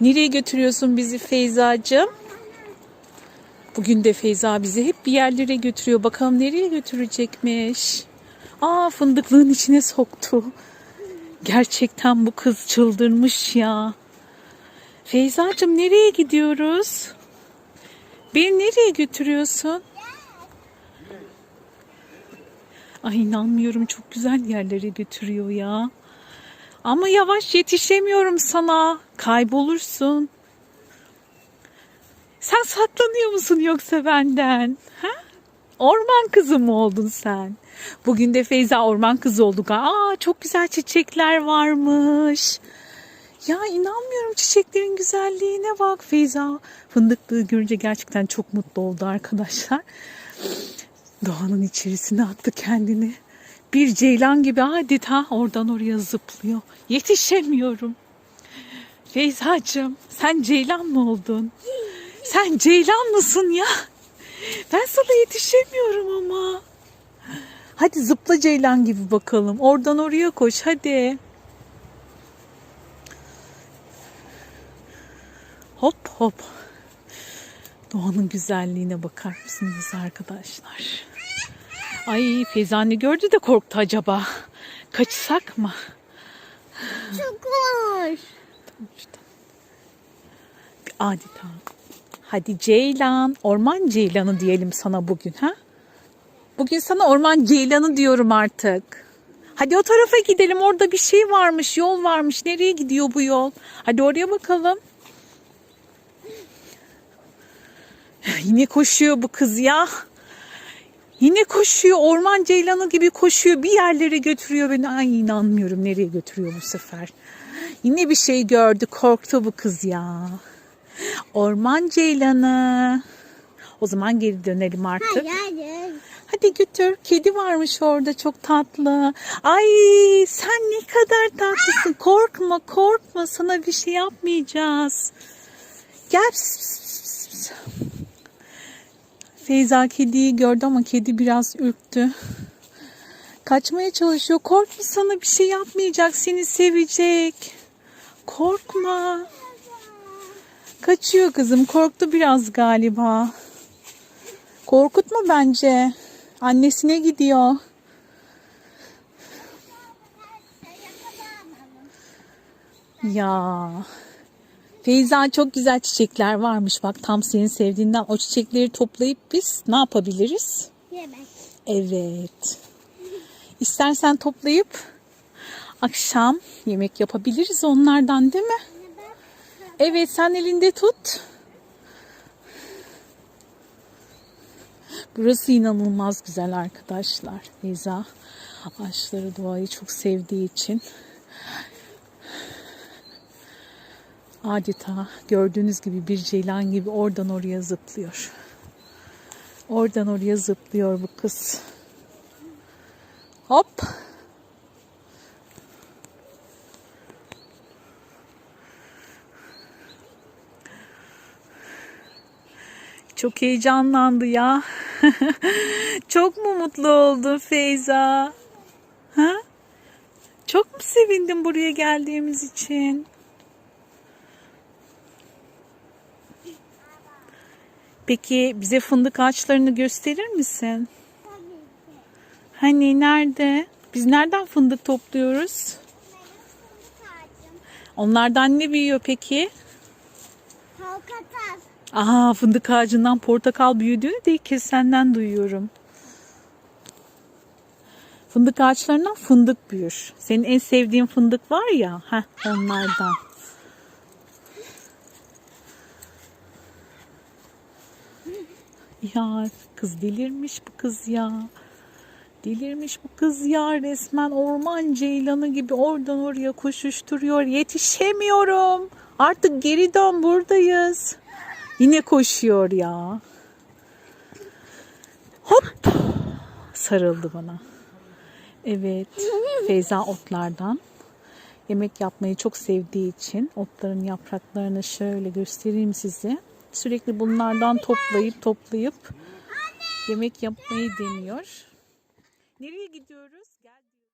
Nereye götürüyorsun bizi Feyza'cığım? Bugün de Feyza bizi hep bir yerlere götürüyor. Bakalım nereye götürecekmiş. Aa fındıklığın içine soktu. Gerçekten bu kız çıldırmış ya. Feyza'cığım nereye gidiyoruz? Beni nereye götürüyorsun? Ay inanmıyorum çok güzel yerlere götürüyor ya. Ama yavaş yetişemiyorum sana. Kaybolursun. Sen saklanıyor musun yoksa benden? Ha? Orman kızı mı oldun sen? Bugün de Feyza orman kızı olduk. Aa çok güzel çiçekler varmış. Ya inanmıyorum çiçeklerin güzelliğine bak Feyza. Fındıklığı görünce gerçekten çok mutlu oldu arkadaşlar. Doğanın içerisine attı kendini. Bir ceylan gibi adeta oradan oraya zıplıyor. Yetişemiyorum. Feyzacığım sen ceylan mı oldun? Sen ceylan mısın ya? Ben sana yetişemiyorum ama. Hadi zıpla ceylan gibi bakalım. Oradan oraya koş hadi. Hop hop. Doğanın güzelliğine bakar mısınız arkadaşlar? Ay Feyzane gördü de korktu acaba. Kaçsak mı? Çok var. Adeta. Hadi Ceylan, orman ceylanı diyelim sana bugün ha? Bugün sana orman ceylanı diyorum artık. Hadi o tarafa gidelim. Orada bir şey varmış, yol varmış. Nereye gidiyor bu yol? Hadi oraya bakalım. Yine koşuyor bu kız ya. Yine koşuyor. Orman ceylanı gibi koşuyor. Bir yerlere götürüyor beni. Ay inanmıyorum nereye götürüyor bu sefer. Yine bir şey gördü. Korktu bu kız ya. Orman ceylanı. O zaman geri dönelim artık. Hayır hayır. Hadi götür. Kedi varmış orada çok tatlı. Ay sen ne kadar tatlısın. Korkma korkma sana bir şey yapmayacağız. Gel. Feyza kediyi gördü ama kedi biraz ürktü. Kaçmaya çalışıyor. Korkma sana bir şey yapmayacak. Seni sevecek. Korkma. Kaçıyor kızım. Korktu biraz galiba. Korkutma bence. Annesine gidiyor. Ya. Feyza çok güzel çiçekler varmış. Bak tam senin sevdiğinden o çiçekleri toplayıp biz ne yapabiliriz? Yemek. Evet. İstersen toplayıp akşam yemek yapabiliriz onlardan değil mi? Evet sen elinde tut. Burası inanılmaz güzel arkadaşlar. Feyza ağaçları doğayı çok sevdiği için adeta gördüğünüz gibi bir ceylan gibi oradan oraya zıplıyor. Oradan oraya zıplıyor bu kız. Hop. Çok heyecanlandı ya. Çok mu mutlu oldun Feyza? Ha? Çok mu sevindin buraya geldiğimiz için? Peki bize fındık ağaçlarını gösterir misin? Tabii ki. Hani nerede? Biz nereden fındık topluyoruz? Onlardan ne büyüyor peki? Halkatar. Aha fındık ağacından portakal büyüdüğünü de ilk kez senden duyuyorum. Fındık ağaçlarından fındık büyür. Senin en sevdiğin fındık var ya, heh, onlardan. Ya kız delirmiş bu kız ya. Delirmiş bu kız ya resmen orman ceylanı gibi oradan oraya koşuşturuyor. Yetişemiyorum. Artık geri dön buradayız. Yine koşuyor ya. Hop. Sarıldı bana. Evet. Feyza otlardan. Yemek yapmayı çok sevdiği için otların yapraklarını şöyle göstereyim size. Sürekli bunlardan toplayıp toplayıp yemek yapmayı deniyor. Nereye gidiyoruz? Gel.